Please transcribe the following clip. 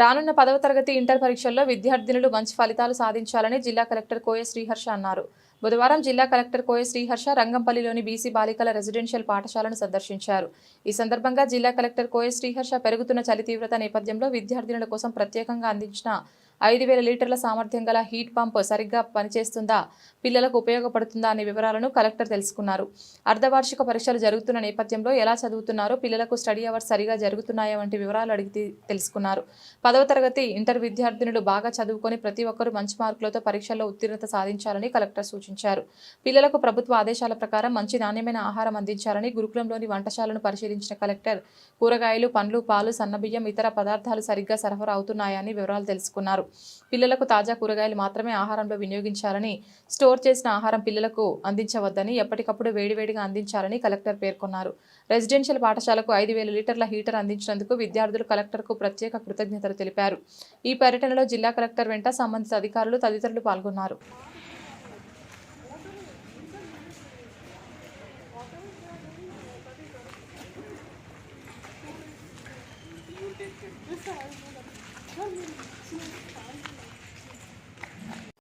రానున్న పదవ తరగతి ఇంటర్ పరీక్షల్లో విద్యార్థినులు మంచి ఫలితాలు సాధించాలని జిల్లా కలెక్టర్ కోయ శ్రీహర్ష అన్నారు. బుధవారం జిల్లా కలెక్టర్ కోయ శ్రీహర్ష రంగంపల్లిలోని బీసీ బాలికల రెసిడెన్షియల్ పాఠశాలను సందర్శించారు. ఈ సందర్భంగా జిల్లా కలెక్టర్ కోయ శ్రీహర్ష పెరుగుతున్న చలి తీవ్రత నేపథ్యంలో విద్యార్థినుల కోసం ప్రత్యేకంగా అందించిన ఐదు వేల లీటర్ల సామర్థ్యం గల హీట్ పంప్ సరిగ్గా పనిచేస్తుందా? పిల్లలకు ఉపయోగపడుతుందా అనే వివరాలను కలెక్టర్ తెలుసుకున్నారు. అర్ధవార్షిక పరీక్షలు జరుగుతున్న నేపథ్యంలో ఎలా చదువుతున్నారో పిల్లలకు స్టడీ అవర్స్ సరిగా జరుగుతున్నాయా వంటి వివరాలు అడిగి తెలుసుకున్నారు. పదవ తరగతి ఇంటర్ విద్యార్థినులు బాగా చదువుకొని ప్రతి ఒక్కరూ మంచి మార్కులతో పరీక్షల్లో ఉత్తీర్ణత సాధించాలని కలెక్టర్ సూచించారు. పిల్లలకు ప్రభుత్వ ఆదేశాల ప్రకారం మంచి నాణ్యమైన ఆహారం అందించాలని గురుకులంలోని వంటశాలను పరిశీలించిన కలెక్టర్ కూరగాయలు పండ్లు పాలు సన్నబియ్యం ఇతర పదార్థాలు సరిగ్గా సరఫరా అవుతున్నాయని వివరాలు తెలుసుకున్నారు. పిల్లలకు తాజా కూరగాయలు మాత్రమే ఆహారంలో వినియోగించాలని స్టోర్ చేసిన ఆహారం పిల్లలకు అందించవద్దని ఎప్పటికప్పుడు వేడివేడిగా అందించాలని కలెక్టర్ పేర్కొన్నారు. రెసిడెన్షియల్ పాఠశాలకు ఐదు వేల లీటర్ల హీటర్ అందించినందుకు విద్యార్థులు కలెక్టర్కు ప్రత్యేక కృతజ్ఞతలు తెలిపారు. ఈ పర్యటనలో జిల్లా కలెక్టర్ వెంట సంబంధిత అధికారులు తదితరులు పాల్గొన్నారు.